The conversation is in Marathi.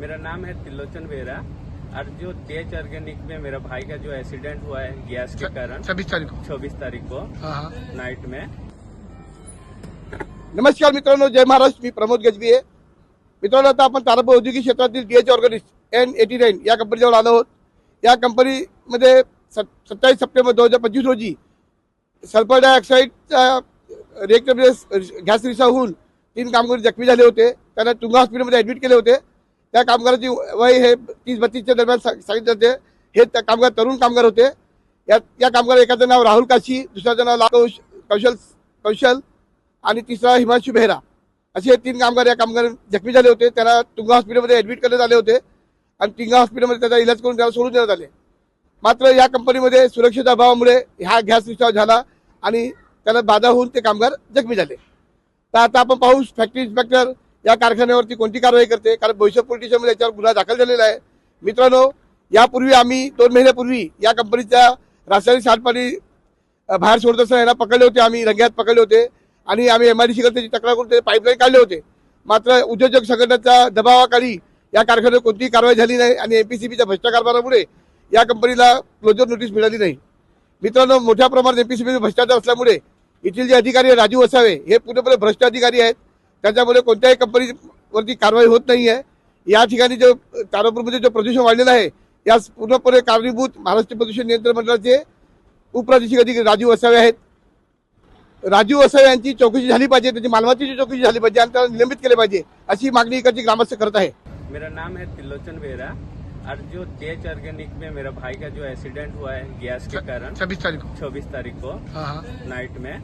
मेरा नाम है तिलोचन बेरा और जो तेज ऑर्गेनिक में मेरा भाई का जो एक्सीडेंट हुआ है गैस के कारण छब्बीस तारीख को। छब्बीस तारीख को हाँ हाँ। नाइट में। नमस्कार मित्रांनो जय महाराष्ट्र मी प्रमोद गजबी आहे मित्रांनो आता आपण तारापूर औद्योगिक क्षेत्रातील DH organist N AT nine या कंपनीजवळ आलो आहोत. या कंपनीमध्ये सत्तावीस सप्टेंबर दोन हज़ार पंचवीस रोजी सल्फ़र डायऑक्साईडचा रिएक्टर गॅस रिसा होऊन तीन कामगार जखमी झाले होते. त्यांना तुंगा हॉस्पिटलमध्ये ऍडमिट केले होते. त्या कामगाराची वय हे तीस बत्तीसच्या दरम्यान सा- सांगितलं होते हे त्या कामगार तरुण कामगार होते. या या कामगार एकाचं नाव राहुल काशी दुसऱ्याचं नाव लाल कौश कौशल कौशल आणि तिसरा हिमांशू बेहरा. असे हे तीन कामगार या कामगार जखमी झाले होते. त्याला तुंगा हॉस्पिटलमध्ये ॲडमिट करण्यात आले होते आणि तुंगा हॉस्पिटलमध्ये त्याचा इलाज करून त्याला सोडून देण्यात आले. मात्र या कंपनीमध्ये सुरक्षेच्या अभावामुळे हा गॅस रिसाव झाला आणि त्याला बाधा होऊन ते कामगार जखमी झाले. तर आता आपण पाहू फॅक्टरी इन्स्पेक्टर या कारखान्यावरती कोणती कारवाई करते? कारण भविष्य पोलीस याच्यावर गुन्हा दाखल झालेला आहे. मित्रांनो यापूर्वी आम्ही दोन महिन्यापूर्वी या कंपनीच्या रासायनिक सांडपाणी बाहेर सोडत असताना यांना पकडले होते आम्ही रंग्यात पकडले होते. आणि आम्ही एमआयडीसी त्याची तक्रार करून ते पाईपलाईन काढले होते. मात्र उद्योजक संघटनेच्या दबावाखाली या कारखान्यावर कोणतीही कारवाई झाली नाही आणि एमपीसीबीच्या भ्रष्ट कारभारामुळे या कंपनीला क्लोजर नोटीस मिळाली नाही. मित्रांनो मोठ्या प्रमाणात एमपीसीबी भ्रष्टाचार असल्यामुळे येथील जे अधिकारी आहेत, राजू वसावे हे पूर्णपणे भ्रष्ट अधिकारी आहेत. त्याच्यामुळे कोणत्याही कंपनीवरती कारवाई होत नाही आहे. या ठिकाणी जो तारापूरमध्ये जो प्रदूषण वाढलेलं आहे यास पूर्णपणे कारणीभूत महाराष्ट्र प्रदूषण नियंत्रण मंडळाचे उपप्रादेशिक अधिकारी राजू वसावे आहेत. राजू वसावे यांची चौकशी झाली पाहिजे त्याची मालमत्तेची चौकशी झाली पाहिजे आणि त्याला निलंबित केले पाहिजे अशी मागणी इकडची ग्रामस्थ करत आहे. मेरा नाम है त्रिलोचन बेहरा और जो तेज ऑर्गेनिक में मेरा भाई का जो एक्सीडेंट हुआ है गैस के कारण छब्बीस तारीख को। छब्बीस तारीख को हाँ हाँ। नाइट में